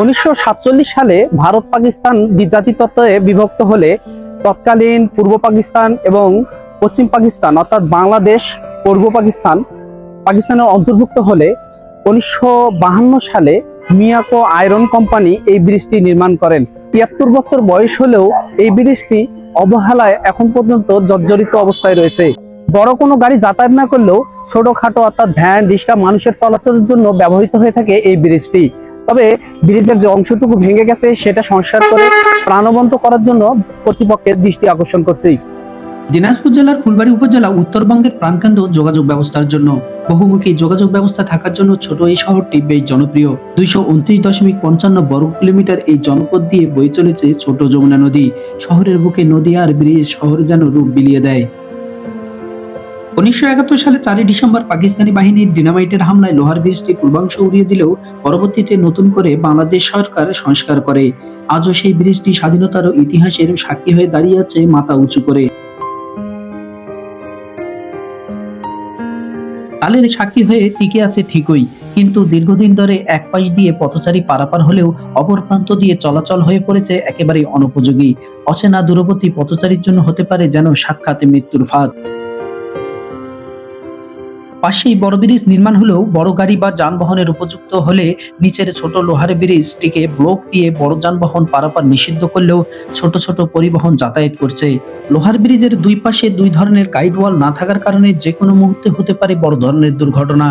উনিশশো সাতচল্লিশ সালে ভারত পাকিস্তান দ্বিজাতি বিভক্ত হলে তৎকালীন পূর্ব পাকিস্তান এবং পশ্চিম পাকিস্তান, অর্থাৎ বাংলাদেশ, পূর্ব পাকিস্তান, পাকিস্তানের অন্তর্ভুক্ত হলে উনিশশো সালে মিয়াকো আয়রন কোম্পানি এই ব্রিজটি নির্মাণ করেন। তিয়াত্তর বছর বয়স হলেও এই ব্রিজটি অবহেলায় এখন পর্যন্ত জর্জরিত অবস্থায় রয়েছে। বড় কোনো গাড়ি যাতায়াত না করলেও ছোটখাটো অর্থাৎ ভ্যান, রিক্সা মানুষের চলাচলের জন্য ব্যবহৃত হয়ে থাকে এই ব্রিজটি। তবে ব্রিজের যে অংশটুকু ভেঙে গেছে, সেটা সংস্কার করে প্রাণবন্ত করার জন্য কর্তৃপক্ষের দৃষ্টি আকর্ষণ করছে। দিনাজপুর জেলার ফুলবাড়ি উপজেলা উত্তরবঙ্গের প্রাণকেন্দ্র যোগাযোগ ব্যবস্থার জন্য বহুমুখী যোগাযোগ ব্যবস্থা থাকার জন্য ছোট এই শহরটি বেশ জনপ্রিয়। দুইশো উনত্রিশ দশমিক পঞ্চান্ন বর্গ কিলোমিটার এই জনপদ দিয়ে বয়ে চলেছে ছোট যমুনা নদী। শহরের বুকে নদী আর ব্রিজ শহর যেন রূপ বিলিয়ে দেয়। উনিশশো একাত্তর সালে চারই ডিসেম্বর পাকিস্তানি বাহিনীর ডিনামাইটের হামলায় লোহার ব্রিজটি পূর্বাংশ উড়িয়ে দিলেও পরবর্তীতে নতুন করে বাংলাদেশ সরকার সংস্কার করে। আজও সেই ব্রিজটি স্বাধীনতার ইতিহাসের সাক্ষী হয়ে দাঁড়িয়ে আছে মাথা উঁচু করে। কালের সাক্ষী হয়ে টিকে আছে ঠিকই, কিন্তু দীর্ঘদিন ধরে এক পাশ দিয়ে পথচারী পারাপার হলেও অপর প্রান্ত দিয়ে চলাচল হয়ে পড়েছে একেবারেই অনুপযোগী। অচেনা দূরবর্তী পথচারীর জন্য হতে পারে যেন সাক্ষাতে মৃত্যুর ফাঁদ। পাশেই বড় ব্রিজ নির্মাণ হলেও বড় গাড়ি বা যানবাহনের উপযুক্ত হলে নিচের ছোট লোহার ব্রিজটিকে ব্লক দিয়ে বড় যানবাহন পারাপার নিষিদ্ধ করলেও ছোট ছোট পরিবহন যাতায়াত করছে। লোহার ব্রিজের দুই পাশে দুই ধরনের গাইড ওয়াল না থাকার কারণে যে কোনো মুহূর্তে হতে পারে বড় ধরনের দুর্ঘটনা।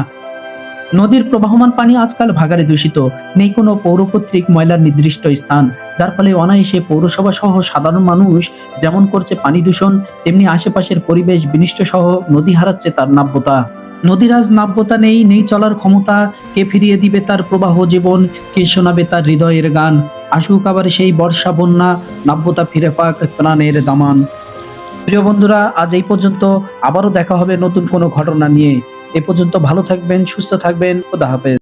নদীর প্রবাহমান পানি আজকাল ভাগারে দূষিত। নেই কোনো পৌর কর্তৃক ময়লার নির্দিষ্ট স্থান। যার ফলে অনায়াসে পৌরসভা সহ সাধারণ মানুষ যেমন করছে পানি দূষণ, তেমনি আশেপাশের পরিবেশ বিনিষ্ট সহ নদী হারাচ্ছে তার নাব্যতা। নদীর আজ নাব্যতা নেই নেই চলার ক্ষমতা। কে ফিরিয়ে দিবে তার প্রবাহ জীবন, কে শোনাবে তার হৃদয়ের গান। আসুক আবার সেই বর্ষা বন্যা, নাব্যতা ফিরে পাক প্রাণের দামান। প্রিয় বন্ধুরা, আজ এই পর্যন্ত আবারও দেখা হবে নতুন কোনো ঘটনা নিয়ে। এ পর্যন্ত ভালো থাকবেন, সুস্থ থাকবেন, খোদা হাফেজ।